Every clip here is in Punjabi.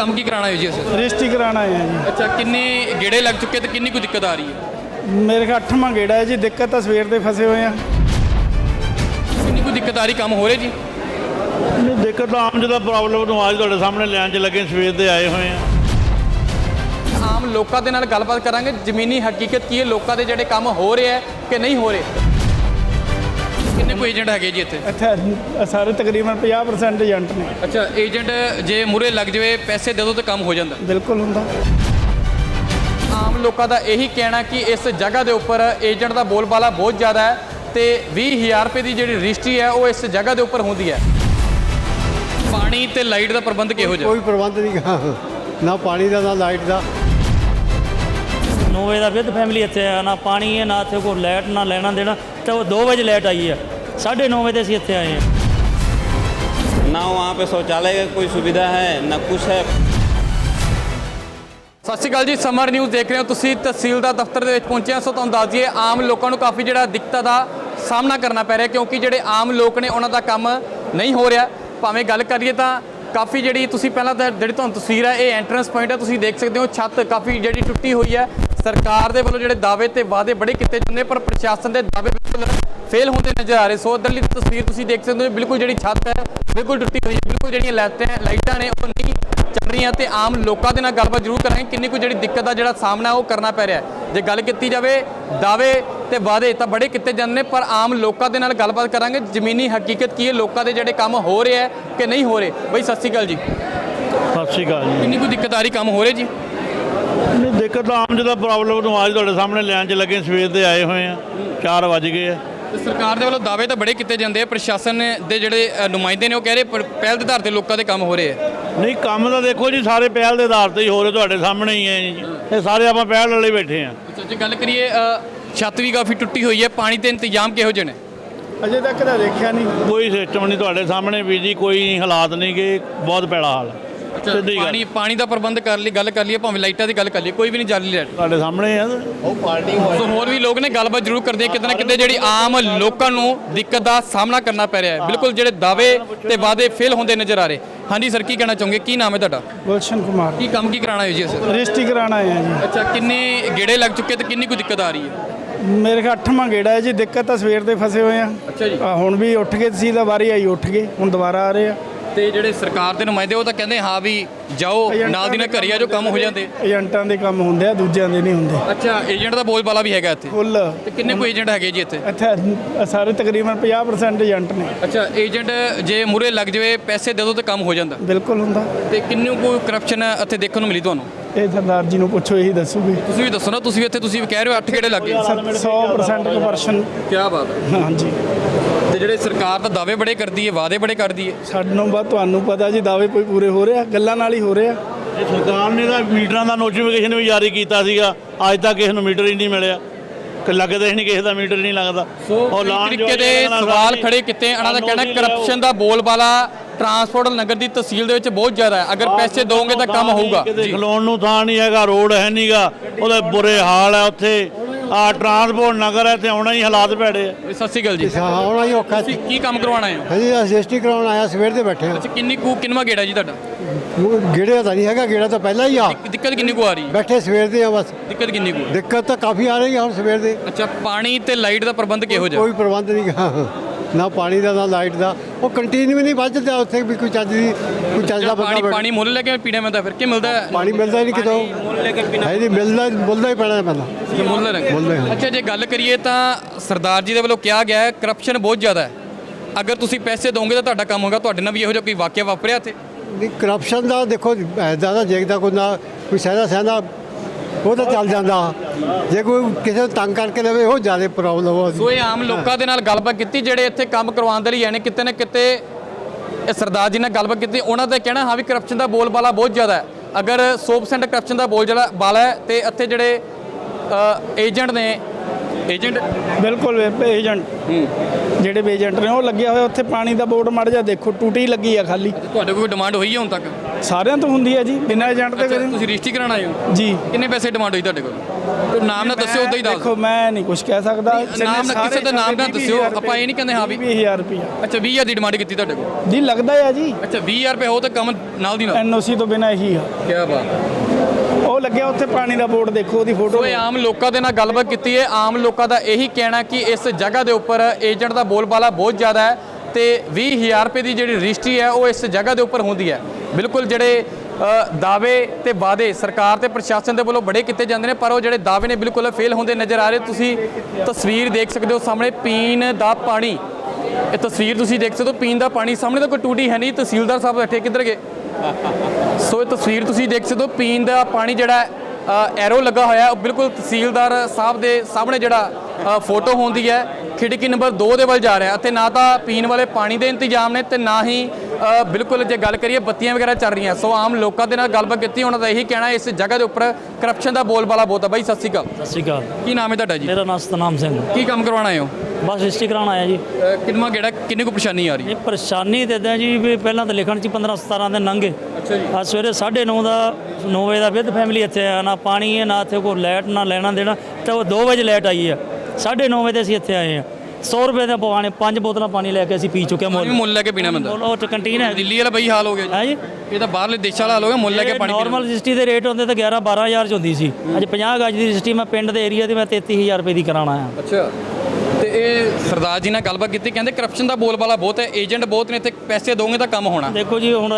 ਕੰਮ ਕੀ ਕਰਾਣਾ ਹੈ ਜੀ ਅਸੀਂ? ਰਜਿਸਟਰੀ ਕਰਾਉਣਾ ਹੈ ਜੀ। ਅੱਛਾ ਕਿੰਨੇ ਗੇੜੇ ਲੱਗ ਚੁੱਕੇ ਤੇ ਕਿੰਨੀ ਕੁ ਦਿੱਕਤ ਆ ਰਹੀ ਹੈ? ਮੇਰੇ ਕੋਲ ਅੱਠਵਾਂ ਗੇੜਾ ਹੈ ਜੀ ਦਿੱਕਤ ਤਾਂ ਸਵੇਰ ਦੇ ਫਸੇ ਹੋਏ ਆ। ਕਿੰਨੀ ਕੁ ਦਿੱਕਤ ਆ ਰਹੀ ਕੰਮ ਹੋ ਰਿਹਾ ਜੀ? ਨਹੀਂ ਦਿੱਕਤ ਤਾਂ ਆਮ ਜਿਹਦਾ ਪ੍ਰੋਬਲਮ ਨੂੰ ਅੱਜ ਤੁਹਾਡੇ ਸਾਹਮਣੇ ਲੈਣ 'ਚ ਲੱਗੇ ਸਵੇਰ ਦੇ ਆਏ ਹੋਏ ਆ। ਆਮ ਲੋਕਾਂ ਦੇ ਨਾਲ ਗੱਲਬਾਤ ਕਰਾਂਗੇ ਜ਼ਮੀਨੀ ਹਕੀਕਤ ਕੀ ਹੈ? ਲੋਕਾਂ ਦੇ ਜਿਹੜੇ ਕੰਮ ਹੋ ਰਹੇ ਹੈ ਕਿ ਨਹੀਂ ਹੋ ਰਹੇ? ਕਿੰਨੇ ਕੁ ਏਜੰਟ ਹੈਗੇ ਜੀ ਇੱਥੇ? ਇੱਥੇ ਸਾਰੇ ਤਕਰੀਬਨ 50% ਏਜੰਟ ਨੇ। ਅੱਛਾ ਏਜੰਟ ਜੇ ਮੂਰੇ ਲੱਗ ਜਾਵੇ ਪੈਸੇ ਦੇ ਦੋ ਤੇ ਕੰਮ ਹੋ ਜਾਂਦਾ। ਬਿਲਕੁਲ ਹੁੰਦਾ। ਆਮ ਲੋਕਾਂ ਦਾ ਇਹੀ ਕਹਿਣਾ ਕਿ ਇਸ ਜਗ੍ਹਾ ਦੇ ਉੱਪਰ ਏਜੰਟ ਦਾ ਬੋਲਬਾਲਾ ਬਹੁਤ ਜ਼ਿਆਦਾ ਹੈ ਤੇ 20000 ਰੁਪਏ ਦੀ ਜਿਹੜੀ ਰਜਿਸਟਰੀ ਹੈ ਉਹ ਇਸ ਜਗ੍ਹਾ ਦੇ ਉੱਪਰ ਹੁੰਦੀ ਹੈ। ਪਾਣੀ ਤੇ ਲਾਈਟ ਦਾ ਪ੍ਰਬੰਧ ਕਿਹੋ ਜਿਹਾ? ਕੋਈ ਪ੍ਰਬੰਧ ਨਹੀਂ ਨਾ ਪਾਣੀ ਦਾ ਨਾ ਲਾਈਟ ਦਾ। 9 ਵਜੇ ਦਾ ਵਿਦ ਫੈਮਿਲੀ ਇੱਥੇ ਆਇਆ ਨਾ ਪਾਣੀ ਹੈ ਨਾ ਇੱਥੇ ਕੋਈ ਲਾਈਟ ਨਾ ਲੈਣਾ ਦੇਣਾ ਤੇ ਉਹ 2 ਵਜੇ ਲਾਈਟ ਆਈ ਹੈ। 9:30 ਵਜੇ ਅਸੀਂ ਇੱਥੇ ਆਏ ਹਾਂ ना वहाँ पे शौचालय का कोई सुविधा है ना कुछ है ਸਤਿ ਸ਼੍ਰੀ ਅਕਾਲ ਜੀ ਸਮਰ ਨਿਊਜ਼ ਦੇਖ ਰਹੇ ਹੋ ਤੁਸੀਂ ਤਹਿਸੀਲ ਦਾ ਦਫ਼ਤਰ ਦੇ ਵਿੱਚ ਪਹੁੰਚੇ ਹਾਂ ਸੋ ਤੁਹਾਨੂੰ ਦੱਸ ਦਈਏ ਆਮ ਲੋਕਾਂ ਨੂੰ ਕਾਫੀ ਜਿਹੜਾ ਦਿੱਕਤਾਂ ਦਾ ਸਾਹਮਣਾ ਕਰਨਾ ਪੈ ਰਿਹਾ ਕਿਉਂਕਿ ਜਿਹੜੇ ਆਮ ਲੋਕ ਨੇ ਉਹਨਾਂ ਦਾ ਕੰਮ ਨਹੀਂ ਹੋ ਰਿਹਾ ਭਾਵੇਂ ਗੱਲ ਕਰੀਏ ਤਾਂ ਕਾਫੀ ਜਿਹੜੀ ਤੁਸੀਂ ਪਹਿਲਾਂ ਤਾਂ ਜਿਹੜੀ ਤੁਹਾਨੂੰ ਤਸਵੀਰ ਹੈ ਇਹ ਐਂਟਰੈਂਸ ਪੁਆਇੰਟ ਹੈ ਤੁਸੀਂ ਦੇਖ ਸਕਦੇ ਹੋ ਛੱਤ ਕਾਫੀ ਜਿਹੜੀ ਟੁੱਟੀ ਹੋਈ ਹੈ ਸਰਕਾਰ ਦੇ ਵੱਲੋਂ ਜਿਹੜੇ ਦਾਅਵੇ ਤੇ ਵਾਅਦੇ ਬੜੇ ਕੀਤੇ ਜਾਂਦੇ ਪਰ ਪ੍ਰਸ਼ਾਸਨ ਦੇ ਦਾਅਵੇ ਬਿਲਕੁਲ ਫੇਲ ਹੁੰਦੇ ਨਜ਼ਰ ਆ ਰਹੇ। ਸੋ ਇੱਧਰਲੀ ਤਸਵੀਰ ਤੁਸੀਂ ਦੇਖ ਸਕਦੇ ਹੋ ਬਿਲਕੁਲ ਜਿਹੜੀ ਛੱਤ ਹੈ ਬਿਲਕੁਲ ਟੁੱਟੀ ਹੋਈ ਹੈ ਬਿਲਕੁਲ ਜਿਹੜੀਆਂ ਲਾਈਟਾਂ ਲਾਈਟਾਂ ਨੇ ਉਹ ਨਹੀਂ ਚੱਲ ਰਹੀਆਂ ਤੇ ਆਮ ਲੋਕਾਂ ਦੇ ਨਾਲ ਗੱਲਬਾਤ ਜ਼ਰੂਰ ਕਰਾਂਗੇ। ਕਿੰਨੀ ਕੁ ਜਿਹੜੀ ਦਿੱਕਤ ਦਾ ਜਿਹੜਾ ਸਾਹਮਣਾ ਉਹ ਕਰਨਾ ਪੈ ਰਿਹਾ। ਜੇ ਗੱਲ ਕੀਤੀ ਜਾਵੇ ਦਾਅਵੇ ਤੇ ਵਾਅਦੇ ਤਾਂ ਬੜੇ ਕੀਤੇ ਜਾਂਦੇ ਨੇ ਪਰ ਆਮ ਲੋਕਾਂ ਦੇ ਨਾਲ ਗੱਲਬਾਤ ਕਰਾਂਗੇ। ਜ਼ਮੀਨੀ ਹਕੀਕਤ ਕੀ ਹੈ? ਲੋਕਾਂ ਦੇ ਜਿਹੜੇ ਕੰਮ ਹੋ ਰਹੇ ਹੈ ਕਿ ਨਹੀਂ ਹੋ ਰਹੇ? ਬਈ ਸਤਿ ਸ਼੍ਰੀ ਅਕਾਲ ਜੀ। ਸਤਿ ਸ਼੍ਰੀ ਅਕਾਲ ਜੀ। ਕਿੰਨੀ ਕੁ ਦਿੱਕਤ ਆ ਰਹੀ? ਕੰਮ ਹੋ ਰਹੇ ਜੀ? ਨਹੀਂ ਦਿੱਕਤ ਤਾਂ ਆਮ ਜਿਹਦਾ ਪ੍ਰੋਬਲਮ ਨੂੰ ਅੱਜ ਤੁਹਾਡੇ ਸਾਹਮਣੇ ਲੈਣ 'ਚ ਲੱਗੇ ਸਵੇਰ ਦੇ ਆਏ ਹੋਏ ਆ 4 ਵਜ ਗਏ ਆ। ਸਰਕਾਰ ਦੇ ਵੱਲੋਂ ਦਾਅਵੇ ਤਾਂ ਬੜੇ ਕੀਤੇ ਜਾਂਦੇ ਆ ਪ੍ਰਸ਼ਾਸਨ ਦੇ ਜਿਹੜੇ ਨੁਮਾਇੰਦੇ ਨੇ ਉਹ ਕਹਿ ਰਹੇ ਪਹਿਲ ਦੇ ਆਧਾਰ ਤੇ ਲੋਕਾਂ ਦੇ ਕੰਮ ਹੋ ਰਹੇ ਆ। ਨਹੀਂ ਕੰਮ ਤਾਂ ਦੇਖੋ ਜੀ ਸਾਰੇ ਪਹਿਲ ਦੇ ਆਧਾਰ ਤੇ ਹੀ ਹੋ ਰਹੇ ਤੁਹਾਡੇ ਸਾਹਮਣੇ ਹੀ ਹੈ ਜੀ। ਇਹ ਸਾਰੇ ਆਪਾਂ ਪਹਿਲ ਵਾਲੇ ਬੈਠੇ ਆ ਅੱਛਾ ਜੇ ਗੱਲ ਕਰੀਏ ਛੱਤ ਵੀ ਕਾਫੀ ਟੁੱਟੀ ਹੋਈ ਹੈ ਪਾਣੀ ਦੇ ਇੰਤਜ਼ਾਮ ਕਿਹੋ ਜਿਹੇ ਨੇ? ਅਜੇ ਤੱਕ ਤਾਂ ਦੇਖਿਆ ਨਹੀਂ। ਕੋਈ ਸਿਸਟਮ ਨਹੀਂ ਤੁਹਾਡੇ ਸਾਹਮਣੇ ਵੀ ਜੀ ਕੋਈ ਹਾਲਾਤ ਨਹੀਂ ਗੇ ਬਹੁਤ ਪੈੜਾ ਹਾਲ ਹੈ। ਸਿੱਧੀ ਗੱਲ। ਪਾਣੀ ਪਾਣੀ ਦਾ ਪ੍ਰਬੰਧ ਕਰ ਲਈ ਗੱਲ ਕਰ ਲਈਏ ਭਾਵੇਂ ਲਾਈਟਾਂ ਦੀ ਗੱਲ ਕਰ ਲਈਏ ਕੋਈ ਵੀ ਨਹੀਂ ਜਾਲੀ ਲਾਈਟ ਤੁਹਾਡੇ ਸਾਹਮਣੇ ਆ ਸੋ ਹੋਰ ਵੀ ਲੋਕ ਨੇ ਗੱਲਬਾਤ ਜ਼ਰੂਰ ਕਰਦੇ ਆ ਕਿਤੇ ਨਾ ਕਿਤੇ ਜਿਹੜੀ ਆਮ ਲੋਕਾਂ ਨੂੰ ਦਿੱਕਤ ਦਾ ਸਾਹਮਣਾ ਕਰਨਾ ਪੈ ਰਿਹਾ ਹੈ। ਬਿਲਕੁਲ ਜਿਹੜੇ ਦਾਅਵੇ ਤੇ ਵਾਅਦੇ ਫੇਲ ਹੁੰਦੇ ਨਜ਼ਰ ਆ ਰਹੇ। ਹਾਂਜੀ ਸਰ ਕੀ ਕਹਿਣਾ ਚਾਹੋਗੇ? ਕੀ ਨਾਮ ਹੈ ਤੁਹਾਡਾ? ਗੁਲਸ਼ਨ ਕੁਮਾਰ। ਕੀ ਕੰਮ ਕੀ ਕਰਾਣਾ ਹੈ ਜੀ ਅਸੀਂ? ਰਜਿਸਟਰੀ ਕਰਾਉਣਾ ਹੈ ਜੀ। ਅੱਛਾ ਕਿੰਨੇ ਗੇੜੇ ਲੱਗ ਚੁੱਕੇ ਤੇ ਕਿੰਨੀ ਕੁ ਦਿੱਕਤ ਆ ਰਹੀ ਹੈ? ਮੇਰੇ ਕੋਲ ਅੱਠਵਾਂ ਗੇੜਾ ਹੈ ਜੀ। ਦਿੱਕਤ ਤਾਂ ਸਵੇਰ ਦੇ ਫਸੇ ਹੋਏ ਆ। ਅੱਛਾ ਜੀ। ਆ, ਹੁਣ ਵੀ ਉੱਠ ਗਏ ਤਹਿਸੀਲ ਦਾ ਵਾਰੀ ਆਈ ਉੱਠ ਗਏ। ਹੁਣ ਦੁਬਾਰਾ ਆ ਰਹੇ ਆ। ਤੇ ਜਿਹੜੇ ਸਰਕਾਰ ਦੇ ਨੁਮਾਇੰਦੇ ਉਹ ਤਾਂ ਕਹਿੰਦੇ ਹਾਂ ਵੀ ਜਾਓ ਨਾਲ ਦੀ ਨਾਲ ਘਰੇ ਆ ਜੋ ਕੰਮ ਹੋ ਜਾਂਦੇ। ਏਜੰਟਾਂ ਦੇ ਕੰਮ ਹੁੰਦੇ ਆ ਦੂਜਿਆਂ ਦੇ ਨਹੀਂ ਹੁੰਦੇ। ਅੱਛਾ ਏਜੰਟ ਦਾ ਬੋਲਬਾਲਾ ਵੀ ਹੈਗਾ ਇੱਥੇ? ਫੁੱਲ। ਤੇ ਕਿੰਨੇ ਕੁ ਏਜੰਟ ਹੈਗੇ ਜੀ ਇੱਥੇ? ਇੱਥੇ ਸਾਰੇ ਤਕਰੀਬਨ 50% ਏਜੰਟ ਨੇ। ਅੱਛਾ ਏਜੰਟ ਜੇ ਮੂਰੇ ਲੱਗ ਜਾਵੇ ਪੈਸੇ ਦੇ ਦੋ ਤੇ ਕੰਮ ਹੋ ਜਾਂਦਾ। ਬਿਲਕੁਲ ਹੁੰਦਾ। ਤੇ ਕਿੰਨੀ ਕੁ ਕਰਪਸ਼ਨ ਇੱਥੇ ਦੇਖਣ ਨੂੰ ਮਿਲੀ ਤੁਹਾਨੂੰ? ਇਹ ਸਰਦਾਰ ਜੀ ਨੂੰ ਪੁੱਛੋ ਇਹੀ ਦੱਸੂਗੇ ਤੁਸੀਂ ਵੀ ਦੱਸੋ ਨਾ ਤੁਸੀਂ ਇੱਥੇ ਤੁਸੀਂ ਵੀ ਕਹਿ ਰਹੇ ਹੋ 8 ਗੇੜੇ ਲੱਗੇ? 100% ਕਨਵਰਸ਼ਨ ਕੀ ਬਾਤ ਹੈ। ਹਾਂਜੀ। ਜਿਹੜੇ ਸਰਕਾਰ ਦਾ ਦਾਅਵੇ ਬੜੇ ਕਰਦੀ ਹੈ ਵਾਅਦੇ ਬੜੇ ਕਰਦੀ ਹੈ। ਸਾਨੂੰ ਬਾਅਦ ਤੁਹਾਨੂੰ ਪਤਾ ਜੀ ਦਾਅਵੇ ਕੋਈ ਪੂਰੇ ਹੋ ਰਿਹਾ ਗੱਲਾਂ ਨਾਲ ਹੀ ਹੋ ਰਿਹਾ ਇਹ ਸਰਕਾਰ ਨੇ ਤਾਂ ਮੀਟਰਾਂ ਦਾ ਨੋਟੀਫਿਕੇਸ਼ਨ ਵੀ ਜਾਰੀ ਕੀਤਾ ਸੀਗਾ। ਅੱਜ ਤੱਕ ਕਿਸੇ ਨੂੰ ਮੀਟਰ ਹੀ ਨਹੀਂ ਮਿਲਿਆ। ਕਿ ਲੱਗਦਾ ਹੀ ਨਹੀਂ ਕਿਸੇ ਦਾ ਮੀਟਰ ਨਹੀਂ ਲੱਗਦਾ। ਉਹ ਲਾਉਣ ਤਰੀਕੇ ਜੋ ਦੇ ਸਵਾਲ ਖੜੇ ਕੀਤੇ ਇਹਨਾਂ ਦਾ ਕਹਿਣਾ। ਕਰਪਸ਼ਨ ਦਾ ਬੋਲਬਾਲਾ ਟਰਾਂਸਪੋਰਟ ਨਗਰ ਦੀ ਤਹਿਸੀਲ ਦੇ ਵਿੱਚ ਬਹੁਤ ਜ਼ਿਆਦਾ ਹੈ। ਅਗਰ ਪੈਸੇ ਦੋਗੇ ਤਾਂ ਕੰਮ ਹੋਊਗਾ। ਜੀ। ਖਲੋਣ ਨੂੰ ਥਾਂ ਨਹੀਂ ਹੈਗਾ ਰੋਡ ਹੈ ਨਹੀਂਗਾ ਉਹਦੇ ਬੁਰੇ ਹਾਲ ਹੈ ਉੱਥੇ। ਆ ਟਰਾਂਸਪੋਰਟ ਨਗਰ ਹੈ ਤੇ ਆਉਣਾ ਹੀ ਹਾਲਾਤ ਭੈੜੇ ਆ। ਸਤਿ ਸ਼੍ਰੀ ਅਕਾਲ ਜੀ। ਹਾਂ ਆਉਣਾ ਹੀ ਔਖਾ ਤੁਸੀਂ ਕੀ ਕੰਮ ਕਰਵਾਉਣਾ ਹੈ? ਹਾਂਜੀ ਰਜਿਸਟਰੀ ਕਰਾਉਣ ਆਇਆ ਸਵੇਰ ਦੇ ਬੈਠੇ ਅੱਛਾ ਕਿੰਨੀ ਕੁ ਕਿੰਨਵਾ ਗੇੜਾ ਜੀ ਤੁਹਾਡਾ? ਗੇੜੇ ਤਾਂ ਨਹੀਂ ਹੈਗਾ ਗੇੜਾ ਤਾਂ ਪਹਿਲਾਂ ਹੀ ਆ। ਦਿੱਕਤ ਕਿੰਨੀ ਕੁ ਆ ਰਹੀ ਹੈ? ਬੈਠੇ ਸਵੇਰ ਦੇ ਆ ਬਸ। ਦਿੱਕਤ ਕਿੰਨੀ ਕੁ? ਦਿੱਕਤ ਤਾਂ ਕਾਫੀ ਆ ਰਹੀ ਆ ਹੁਣ ਸਵੇਰ ਦੇ। ਅੱਛਾ ਪਾਣੀ ਤੇ ਲਾਈਟ ਦਾ ਪ੍ਰਬੰਧ ਕਿਹੋ ਜਿਹਾ? ਕੋਈ ਪ੍ਰਬੰਧ ਨਹੀਂ ਗਾ। ਨਾ ਪਾਣੀ ਦਾ ਨਾ ਲਾਈਟ ਦਾ। ਉਹ ਕੰਟੀਨ ਵੀ ਨਹੀਂ ਵੱਜਦਾ ਉੱਥੇ ਵੀ ਕੋਈ ਚੱਜ ਦੀ ਕੋਈ ਚੱਜ ਦਾ ਪਾਣੀ ਪਾਣੀ ਮੁੱਲ ਲੈ ਕੇ ਪੀਣਾ ਪੈਂਦਾ ਫਿਰ ਕੀ ਮਿਲਦਾ ਹੈ ਪਾਣੀ ਮਿਲਦਾ ਹੀ ਨਹੀਂ ਕਿਤੋਂ। ਹੈ ਨਹੀਂ ਮਿਲਦਾ ਮਿਲਦਾ ਹੀ ਪੈਣਾ ਪੈਂਦਾ। ਕਿ ਮੁੱਲ ਲੈ ਮੁੱਲ ਹੈ। ਅੱਛਾ ਜੇ ਗੱਲ ਕਰੀਏ ਤਾਂ ਸਰਦਾਰ ਜੀ ਦੇ ਵੱਲੋਂ ਕਿਹਾ ਗਿਆ ਹੈ ਕਰਪਸ਼ਨ ਬਹੁਤ ਜ਼ਿਆਦਾ ਹੈ। ਅਗਰ ਤੁਸੀਂ ਪੈਸੇ ਦੋਗੇ ਤਾਂ ਤੁਹਾਡਾ ਕੰਮ ਹੋਗਾ ਤੁਹਾਡੇ ਨਾਲ ਵੀ ਇਹੋ ਜਿਹਾ ਕੋਈ ਵਾਕਿਆ ਵਾਪਰਿਆ ਇੱਥੇ? ਨਹੀਂ ਕਰਪਸ਼ਨ ਦਾ ਦੇਖੋ ਐਦਾਂ ਦਾ ਦੇਖਦਾ ਕੋਈ ਨਾ ਕੋਈ ਸਹਿਦਾ ਸਹਿਦਾ ਉਹ ਤਾਂ ਚੱਲ ਜਾਂਦਾ। ਜੇ ਕੋਈ ਕਿਸੇ ਨੂੰ ਤੰਗ ਕਰਕੇ ਲਵੇ ਉਹ ਜ਼ਿਆਦਾ ਪ੍ਰੋਬਲਮ ਹੋ ਸੋ ਇਹ ਆਮ ਲੋਕਾਂ ਦੇ ਨਾਲ ਗੱਲਬਾਤ ਕੀਤੀ, ਜਿਹੜੇ ਇੱਥੇ ਕੰਮ ਕਰਵਾਉਣ ਦੇ ਲਈ ਆਏ ਨੇ ਕਿਤੇ ਨਾ ਕਿਤੇ ਇਹ ਸਰਦਾਰ ਜੀ ਨਾਲ ਗੱਲਬਾਤ ਕੀਤੀ, ਉਹਨਾਂ ਦਾ ਕਹਿਣਾ, ਹਾਂ ਵੀ ਕਰਪਸ਼ਨ ਦਾ ਬੋਲਬਾਲਾ ਬਹੁਤ ਜ਼ਿਆਦਾ ਹੈ। ਅਗਰ 100% ਕਰਪਸ਼ਨ ਦਾ ਬੋਲ ਜਿਹੜਾ ਹੈ ਤੇ ਇੱਥੇ ਜਿਹੜੇ ਏਜੰਟ ਨੇ ਏਜੰਟ ਬਿਲਕੁਲ ਏਜੰਟ ਜਿਹੜੇ ਵੀ ਏਜੰਟ ਨੇ ਉਹ ਲੱਗਿਆ ਹੋਇਆ ਉੱਥੇ ਪਾਣੀ ਦਾ ਬੋਰਡ ਮੜ ਜਾ ਦੇਖੋ ਟੂਟੀ ਲੱਗੀ ਆ ਖਾਲੀ। ਤੁਹਾਡੇ ਕੋਲ ਡਿਮਾਂਡ ਹੋਈ ਹੈ ਹੁਣ ਤੱਕ? ਸਾਰਿਆਂ ਤੋਂ ਹੁੰਦੀ ਹੈ ਜੀ ਬਿਨਾਂ ਏਜੰਟ ਤੇ ਕਰੇ ਤੁਸੀਂ ਰਜਿਸਟਰੀ ਕਰਾਉਣ ਆਏ ਹੋ? ਜੀ। ਕਿੰਨੇ ਪੈਸੇ ਡਿਮਾਂਡ ਹੋਈ ਤੁਹਾਡੇ ਕੋਲ? ਤੇ ਨਾਮ ਨਾ ਦੱਸਿਓ ਉਦਾਂ ਹੀ ਦੱਸ ਦੇਖੋ ਮੈਂ ਨਹੀਂ ਕੁਝ ਕਹਿ ਸਕਦਾ। ਨਾਮ ਨਾ- ਕਿਸੇ ਦਾ ਨਾਮ ਨਾ ਦੱਸਿਓ, ਆਪਾਂ ਇਹ ਨਹੀਂ ਕਹਿੰਦੇ ਹਾਂ ਵੀ- 20000 ਰੁਪਇਆ ਅੱਛਾ 20000 ਦੀ ਡਿਮਾਂਡ ਕੀਤੀ ਤੁਹਾਡੇ ਕੋਲ? ਜੀ ਲੱਗਦਾ ਹੈ ਜੀ। ਅੱਛਾ 20000 ਰੁਪਏ ਹੋ ਤਾਂ ਕੰਮ ਨਾਲ ਦੀ ਨਾਲ। ਐਨਓਸੀ ਤੋਂ ਬਿਨਾਂ ਇਹੀ ਆ। ਕੀ ਬਾਤ ਉਹ ਲੱਗਿਆ ਉੱਥੇ ਪਾਣੀ ਦਾ ਬੋਰਡ, ਦੇਖੋ ਉਹਦੀ ਫੋਟੋ। ਇਹ ਆਮ ਲੋਕਾਂ ਦੇ ਨਾਲ ਗੱਲਬਾਤ ਕੀਤੀ ਹੈ। ਆਮ ਲੋਕਾਂ ਦਾ ਇਹੀ ਕਹਿਣਾ ਕਿ ਇਸ ਜਗ੍ਹਾ ਦੇ ਉੱਪਰ ਏਜੰਟ ਦਾ ਬੋਲਬਾਲਾ ਬਹੁਤ ਜ਼ਿਆਦਾ ਹੈ ਤੇ 20000 ਰੁਪਏ ਦੀ ਜਿਹੜੀ ਰਜਿਸਟਰੀ ਹੈ, ਉਹ ਇਸ ਜਗ੍ਹਾ ਦੇ ਉੱਪਰ ਹੁੰਦੀ ਹੈ। ਬਿਲਕੁਲ ਜਿਹੜੇ ਦਾਅਵੇ ਤੇ ਵਾਅਦੇ ਸਰਕਾਰ ਤੇ ਪ੍ਰਸ਼ਾਸਨ ਦੇ ਵੱਲੋਂ ਬੜੇ ਕੀਤੇ ਜਾਂਦੇ ਨੇ, ਪਰ ਉਹ ਜਿਹੜੇ ਦਾਅਵੇ ਨੇ ਬਿਲਕੁਲ ਫੇਲ ਹੁੰਦੇ ਨਜ਼ਰ ਆ ਰਹੇ। ਤੁਸੀਂ ਤਸਵੀਰ ਦੇਖ ਸਕਦੇ ਹੋ ਸਾਹਮਣੇ, ਪੀਣ ਦਾ ਪਾਣੀ। ਇਹ ਤਸਵੀਰ ਤੁਸੀਂ ਦੇਖ ਸਕਦੇ ਹੋ, ਪੀਣ ਦਾ ਪਾਣੀ ਸਾਹਮਣੇ ਤਾਂ ਕੋਈ ਟੂਟੀ ਹੈ ਨਹੀਂ, ਤਹਿਸੀਲਦਾਰ ਸਾਹਿਬ ਬੈਠੇ ਕਿੱਧਰ ਗਏ? ਸੋ ਇਹ ਤਸਵੀਰ ਤੁਸੀਂ ਦੇਖ ਸਕਦੇ ਹੋ ਪੀਣ ਦਾ ਪਾਣੀ ਜਿਹੜਾ ਐਰੋ ਲੱਗਾ ਹੋਇਆ ਹੈ, ਉਹ ਬਿਲਕੁਲ ਤਹਿਸੀਲਦਾਰ ਸਾਹਿਬ ਦੇ ਸਾਹਮਣੇ ਜਿਹੜਾ ਫੋਟੋ ਹੁੰਦੀ ਹੈ। ਖਿੜਕੀ ਨੰਬਰ 2 ਦੇ ਵੱਲ ਜਾ ਰਿਹਾ ਅਤੇ ਨਾ ਤਾਂ ਪੀਣ ਵਾਲੇ ਪਾਣੀ ਦੇ ਇੰਤਜ਼ਾਮ ਨੇ ਤੇ ਨਾ ਹੀ ਬਿਲਕੁਲ ਜੇ ਗੱਲ ਕਰੀਏ ਬੱਤੀਆਂ ਵਗੈਰਾ ਚੱਲ ਰਹੀਆਂ। ਸੋ ਆਮ ਲੋਕਾਂ ਦੇ ਨਾਲ ਗੱਲਬਾਤ ਕੀਤੀ ਉਹਨਾਂ ਦਾ ਇਹੀ ਕਹਿਣਾ ਹੈ, ਇਸ ਜਗ੍ਹਾ ਦੇ ਉੱਪਰ ਕਰਪਸ਼ਨ ਦਾ ਬੋਲਬਾਲਾ ਬਹੁਤ ਹੈ। ਬਾਈ ਸਤਿ ਸ਼੍ਰੀ ਅਕਾਲ। ਸਤਿ ਸ਼੍ਰੀ ਅਕਾਲ। ਕੀ ਨਾਮ ਹੈ ਤੁਹਾਡਾ ਜੀ? ਮੇਰਾ ਨਾਮ ਸਤਨਾਮ ਸਿੰਘ। ਕੀ ਕੰਮ ਕਰਵਾਉਣਾ ਆਏ ਹੋ? ਬਸ ਹਿਸਟਰੀ ਕਰਾਉਣ ਆਇਆ ਜੀ। ਅ, ਕਿੰਨਵਾਂ ਗੇੜਾ ਕਿੰਨੀ ਕੁ ਪਰੇਸ਼ਾਨੀ ਆ ਰਹੀ? ਹੈ ਇਹ ਪਰੇਸ਼ਾਨੀ ਤੇ ਇਦਾਂ ਜੀ ਵੀ ਪਹਿਲਾਂ ਤਾਂ ਲਿਖਣ ਚ ਹੀ 15 17 ਦਿਨ ਲੰਘੇ। ਅੱਛਾ ਜੀ। ਅੱਜ ਸਵੇਰੇ 9:30 ਦਾ 9 ਵਜੇ ਦਾ ਵਿਦ ਫੈਮਿਲੀ ਇੱਥੇ ਆਇਆ ਨਾ ਪਾਣੀ ਹੈ ਨਾ ਇੱਥੇ ਕੋਈ ਲਾਈਟ ਨਾ ਲੈਣਾ ਦੇਣਾ। ਤੇ ਉਹ 2 ਵਜੇ ਲਾਈਟ ਆਈ ਹੈ 9:30 ਵਜੇ ਤੇ ਅਸੀਂ ਇੱਥੇ ਆਏ ਹਾਂ 100 ਰੁਪਏ ਦਾ ਪਾਣੀ ਪੰਜ ਬੋਤਲਾਂ ਪਾਣੀ ਲੈ ਕੇ ਅਸੀਂ ਪੀ ਚੁੱਕੇ ਮੁੱਲ। ਮੁੱਲ ਲੈ ਕੇ ਪੀਣਾ ਪੈਂਦਾ ਉਹ ਚ ਕੰਟੀਨ ਹੈ। ਦਿੱਲੀ ਵਾਲਾ ਬਈ ਹਾਲ ਹੋ ਗਿਆ ਜੀ। ਹੈ ਜੀ? ਇਹ ਤਾਂ ਬਾਹਰਲੇ ਦੇਸ਼ਾਂ ਵਾਲਾ ਹਾਲ ਹੋ ਗਿਆ ਮੁੱਲ ਲੈ ਕੇ ਪਾਣੀ ਨਾਰਮਲ ਰਜਿਸਟਰੀ ਦੇ ਰੇਟ ਹੁੰਦੇ ਤਾਂ 11 12000 ਚ ਹੁੰਦੀ ਸੀ। ਅੱਜ 50 ਗਜ ਦੀ ਰਜਿਸਟਰੀ ਮੈਂ ਪਿੰਡ ਦੇ ਏਰੀਆ ਦੀ ਮੈਂ 33000 ਰੁਪਏ ਦੀ ਕਰਾਉਣਾ ਆ ਅੱਛਾ। ਤੇ ਇਹ ਸਰਦਾਰ ਜੀ ਨਾਲ ਗੱਲਬਾਤ ਕੀਤੀ ਕਹਿੰਦੇ ਕਰਪਸ਼ਨ ਦਾ ਬੋਲਬਾਲਾ ਬਹੁਤ ਹੈ ਏਜੰਟ ਬਹੁਤ ਨੇ ਇੱਥੇ ਪੈਸੇ ਦੋਗੇ ਤਾਂ ਕੰਮ ਹੋਣਾ। ਦੇਖੋ ਜੀ ਹੁਣ